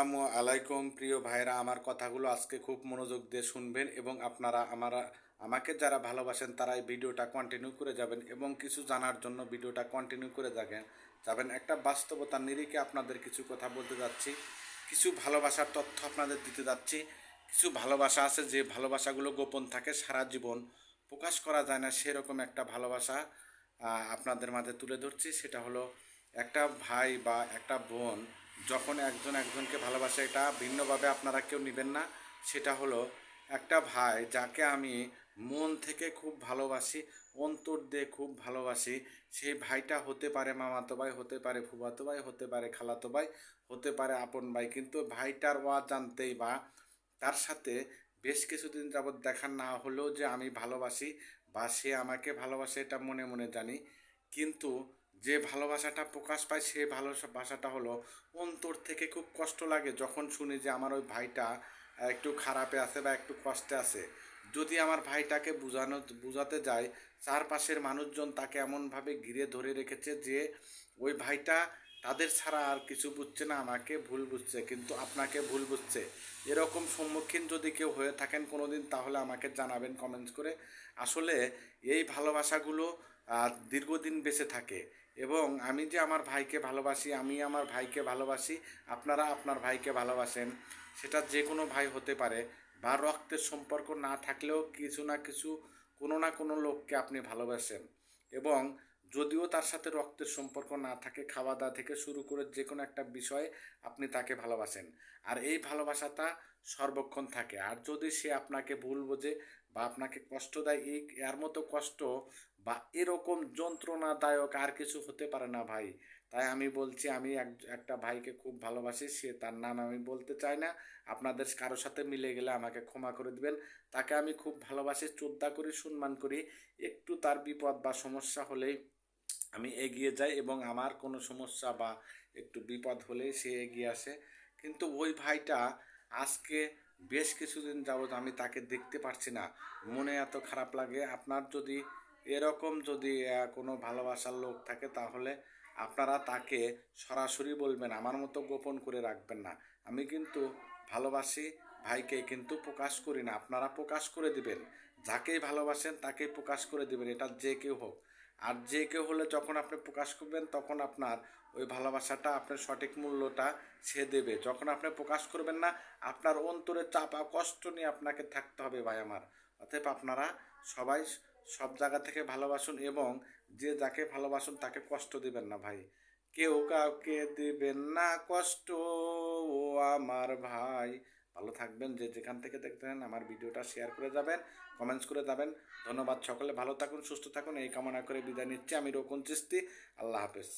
আসসালামু আলাইকুম, প্রিয় ভাইরা আমার কথাগুলো আজকে খুব মনোযোগ দিয়ে শুনবেন এবং আপনারা আমার, আমাকে যারা ভালোবাসেন তারা এই ভিডিওটা কন্টিনিউ করে যাবেন এবং কিছু জানার জন্য ভিডিওটা কন্টিনিউ করে যাবেন। যাবেন একটা বাস্তবতার নিরিখে আপনাদের কিছু কথা বলতে যাচ্ছি। কিছু ভালোবাসার তথ্য আপনাদের দিতে যাচ্ছি। কিছু ভালোবাসা আছে যে ভালোবাসাগুলো গোপন থাকে সারা জীবন। প্রকাশ করা যায় না সেরকম একটা ভালোবাসা আপনাদের মাঝে তুলে ধরছি। সেটা হলো একটা ভাই বা একটা বোন যখন একজন একজনকে ভালোবাসে, এটা ভিন্নভাবে আপনারা কেউ নেবেন না। সেটা হলো, একটা ভাই যাকে আমি মন থেকে খুব ভালোবাসি, অন্তর দিয়ে খুব ভালোবাসি, সেই ভাইটা হতে পারে মামাতো ভাই, হতে পারে ফুফাতো ভাই, হতে পারে খালাতো ভাই, হতে পারে আপন ভাই। কিন্তু ভাইটার ওয়া জানতেই বা তার সাথে বেশ কিছুদিন যাবৎ দেখা না হলেও যে আমি ভালোবাসি বা সে আমাকে ভালোবাসে, এটা মনে মনে জানি। কিন্তু যে ভালোবাসাটা প্রকাশ পায়, সে ভালোবাসাটা হলো অন্তর থেকে খুব কষ্ট লাগে যখন শুনি যে আমার ওই ভাইটা একটু খারাপে আছে বা একটু কষ্টে আছে। যদি আমার ভাইটাকে বোঝানো, বোঝাতে যায়, চারপাশের মানুষজন তাকে এমনভাবে ঘিরে ধরে রেখেছে যে ওই ভাইটা তাদের ছাড়া আর কিছু বুঝছে না, আমাকে ভুল বুঝছে, কিন্তু আপনাকে ভুল বুঝছে। এরকম সম্মুখীন যদি কেউ হয়ে থাকেন কোনো দিন তাহলে আমাকে জানাবেন কমেন্টস করে। আসলে এই ভালোবাসাগুলো দীর্ঘদিন বেঁচে থাকে। এবং আমি যে আমার ভাইকে ভালোবাসি, আমি আমার ভাইকে ভালোবাসি, আপনারা আপনার ভাইকে ভালোবাসেন, সেটা যে কোনো ভাই হতে পারে বা রক্তের সম্পর্ক না থাকলেও কিছু না কিছু কোনো না কোনো লোককে আপনি ভালোবাসেন। এবং যদিও তার সাথে রক্তের সম্পর্ক না থাকে খাওয়া দাওয়া থেকে শুরু করে যে কোনো একটা বিষয়ে আপনি তাকে ভালোবাসেন। আর এই ভালোবাসাটা সর্বক্ষণ থাকে। আর যদি সে আপনাকে ভুল বোঝে বা আপনাকে কষ্ট দেয় এই এর মতো কষ্ট বা এরকম যন্ত্রণাদায়ক আর কিছু হতে পারে না ভাই। তাই আমি বলছি, আমি এক, একটা ভাইকে খুব ভালোবাসি, সে তার নাম আমি বলতে চাই না। আপনাদের কারোর সাথে মিলে গেলে আমাকে ক্ষমা করে দিবেন। তাকে আমি খুব ভালোবাসি, শ্রদ্ধা করি, সম্মান করি। একটু তার বিপদ বা সমস্যা হলেই আমি এগিয়ে যাই এবং আমার কোনো সমস্যা বা একটু বিপদ হলেই সে এগিয়ে আসে। কিন্তু ওই ভাইটা আজকে বেশ কিছুদিন যাবৎ আমি তাকে দেখতে পারছি না। মনে এত খারাপ লাগে। আপনার যদি এরকম যদি কোনো ভালোবাসার লোক থাকে তাহলে আপনারা তাকে সরাসরি বলবেন। আমার মতো গোপন করে রাখবেন না। আমি কিন্তু ভালোবাসি ভাইকে কিন্তু প্রকাশ করি না। আপনারা প্রকাশ করে দিবেন। যাকেই ভালোবাসেন তাকেই প্রকাশ করে দিবেন। এটা যে কেউ হোক। আর যে কেউ হলে যখন আপনি প্রকাশ করবেন, তখন আপনার ওই ভালোবাসাটা, আপনার সঠিক মূল্যটা সে দেবে। যখন আপনি প্রকাশ করবেন না, আপনার অন্তরে চাপা কষ্ট নিয়ে আপনাকে থাকতে হবে ভাই আমার। অতএব আপনারা সবাই সব জায়গা থেকে ভালোবাসুন এবং যে যাকে ভালোবাসুন তাকে কষ্ট দেবেন না ভাই। কেউ কাউকে দেবেন না কষ্ট, ও আমার ভাই। ভালো থাকবেন, যে যেখান থেকে দেখতেন আমার ভিডিওটা শেয়ার করে যাবেন কমেন্টস করে যাবেন। ধন্যবাদ সকলে, ভালো থাকুন, সুস্থ থাকুন, এই কামনা করে বিদায় নিচ্ছি। আমি রকুন চিস্তি, আল্লাহ হাফেজ।